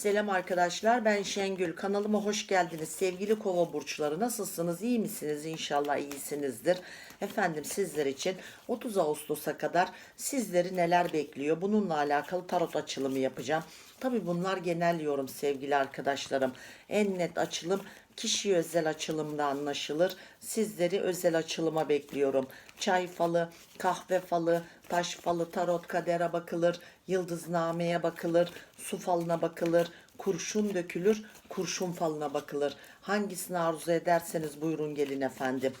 Selam arkadaşlar ben Şengül. Kanalıma hoş geldiniz. Sevgili kova burçları nasılsınız? İyi misiniz? İnşallah iyisinizdir. Efendim sizler için 30 Ağustos'a kadar sizleri neler bekliyor? Bununla alakalı tarot açılımı yapacağım. Tabi bunlar genel yorum sevgili arkadaşlarım. En net açılım kişi özel açılımda anlaşılır. Sizleri özel açılıma bekliyorum. Çay falı kahve falı taş falı tarot kadere bakılır yıldıznameye bakılır su falına bakılır kurşun dökülür kurşun falına bakılır. Hangisini arzu ederseniz buyurun gelin efendim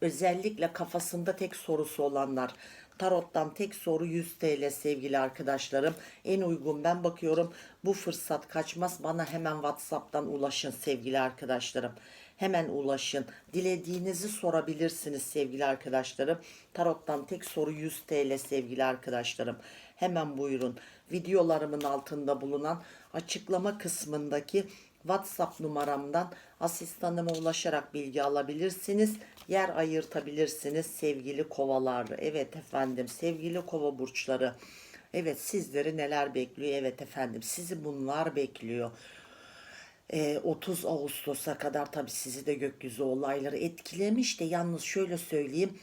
özellikle kafasında tek sorusu olanlar. Tarottan tek soru 100 TL sevgili arkadaşlarım. En uygun ben bakıyorum. Bu fırsat kaçmaz. Bana hemen whatsapp'tan ulaşın sevgili arkadaşlarım. Hemen ulaşın. Dilediğinizi sorabilirsiniz sevgili arkadaşlarım. Tarottan tek soru 100 TL sevgili arkadaşlarım. Hemen buyurun. Videolarımın altında bulunan açıklama kısmındaki WhatsApp numaramdan asistanıma ulaşarak bilgi alabilirsiniz. Yer ayırtabilirsiniz sevgili kovalar. Evet efendim sevgili kova burçları. Evet sizleri neler bekliyor? Evet efendim sizi bunlar bekliyor. Ee, 30 Ağustos'a kadar tabii sizi de gökyüzü olayları etkilemiş de yalnız şöyle söyleyeyim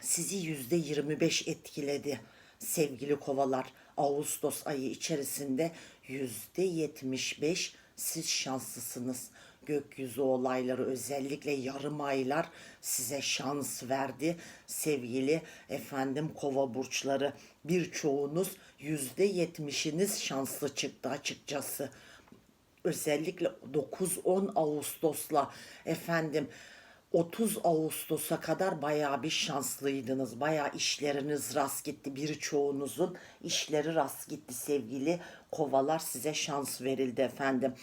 sizi yüzde 25 etkiledi sevgili kovalar. Ağustos ayı içerisinde yüzde 75 siz şanslısınız. Gökyüzü olayları özellikle yarım aylar size şans verdi sevgili efendim kova burçları. Birçoğunuz yüzde yetmişiniz şanslı çıktı açıkçası özellikle 9-10 Ağustos'la efendim 30 Ağustos'a kadar bayağı bir şanslıydınız. Bayağı işleriniz rast gitti. Birçoğunuzun işleri rast gitti sevgili kovalar. Size şans verildi efendim.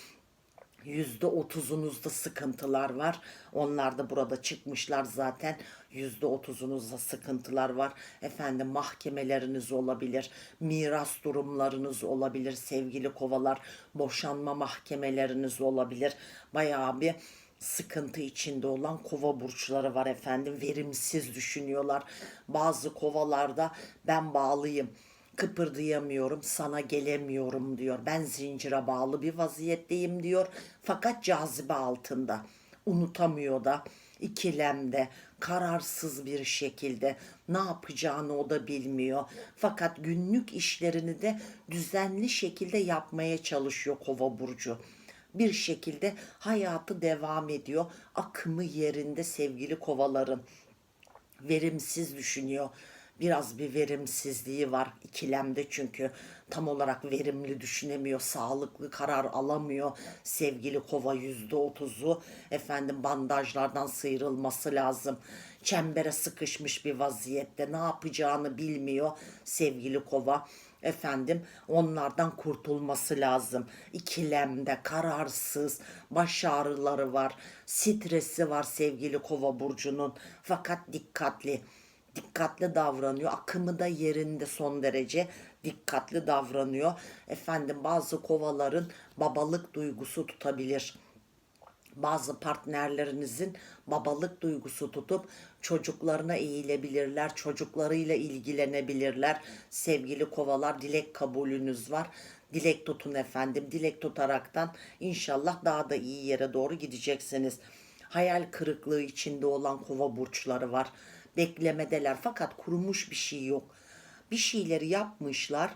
Yüzde otuzunuzda sıkıntılar var. Onlar da burada çıkmışlar zaten. Yüzde otuzunuzda sıkıntılar var. Efendim mahkemeleriniz olabilir. Miras durumlarınız olabilir sevgili kovalar. Boşanma mahkemeleriniz olabilir. Bayağı bir sıkıntı içinde olan kova burçları var efendim. Verimsiz düşünüyorlar. Bazı kovalarda ben bağlıyım kıpırdayamıyorum, sana gelemiyorum diyor. Ben zincire bağlı bir vaziyetteyim diyor. Fakat cazibe altında. Unutamıyor da, ikilemde, kararsız bir şekilde ne yapacağını o da bilmiyor. Fakat günlük işlerini de düzenli şekilde yapmaya çalışıyor Kova burcu bir şekilde hayatı devam ediyor. Akımı yerinde sevgili kovaların. Verimsiz düşünüyor. Biraz bir verimsizliği var ikilemde çünkü tam olarak verimli düşünemiyor, sağlıklı karar alamıyor. Sevgili kova yüzde otuzu efendim bandajlardan sıyrılması lazım. Çembere sıkışmış bir vaziyette ne yapacağını bilmiyor sevgili kova efendim onlardan kurtulması lazım. İkilemde kararsız, baş ağrıları var, stresi var sevgili kova burcunun. Fakat dikkatli dikkatli davranıyor. Akımı da yerinde son derece dikkatli davranıyor. Efendim bazı kovaların babalık duygusu tutabilir bazı partnerlerinizin babalık duygusu tutup çocuklarına eğilebilirler, çocuklarıyla ilgilenebilirler. Sevgili kovalar dilek kabulünüz var. Dilek tutun efendim. Dilek tutaraktan inşallah daha da iyi yere doğru gideceksiniz. Hayal kırıklığı içinde olan kova burçları var. Beklemedeler fakat kurumuş bir şey yok. Bir şeyleri yapmışlar.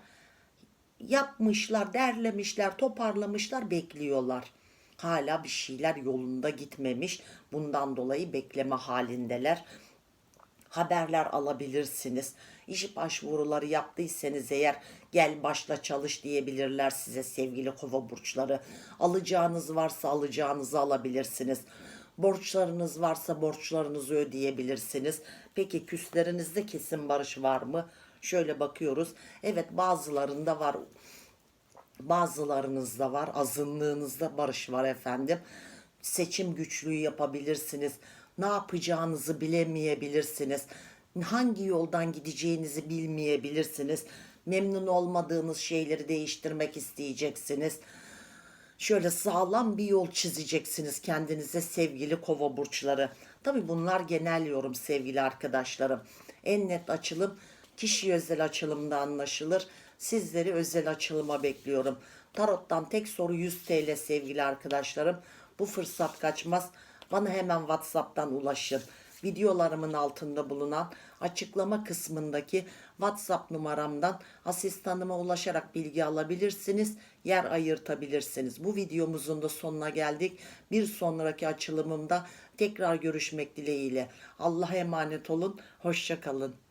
Yapmışlar, derlemişler, toparlamışlar, bekliyorlar hala bir şeyler yolunda gitmemiş. Bundan dolayı bekleme halindeler. Haberler alabilirsiniz. İş başvuruları yaptıysanız eğer gel başla çalış diyebilirler size sevgili kova burçları. Alacağınız varsa alacağınızı alabilirsiniz. Borçlarınız varsa borçlarınızı ödeyebilirsiniz. Peki küslerinizde kesin barış var mı? Şöyle bakıyoruz. Evet bazılarında var Bazılarınızda var, azınlığınızda barış var efendim. Seçim güçlüğü yapabilirsiniz. Ne yapacağınızı bilemeyebilirsiniz. Hangi yoldan gideceğinizi bilmeyebilirsiniz. Memnun olmadığınız şeyleri değiştirmek isteyeceksiniz. Şöyle sağlam bir yol çizeceksiniz kendinize sevgili kova burçları. Tabi bunlar genel yorum sevgili arkadaşlarım. En net açılım kişi özel açılımda anlaşılır. Sizleri özel açılıma bekliyorum. Tarot'tan tek soru 100 TL sevgili arkadaşlarım. Bu fırsat kaçmaz. Bana hemen WhatsApp'tan ulaşın. Videolarımın altında bulunan açıklama kısmındaki WhatsApp numaramdan asistanıma ulaşarak bilgi alabilirsiniz. Yer ayırtabilirsiniz. Bu videomuzun da sonuna geldik. Bir sonraki açılımımda tekrar görüşmek dileğiyle. Allah'a emanet olun. Hoşça kalın.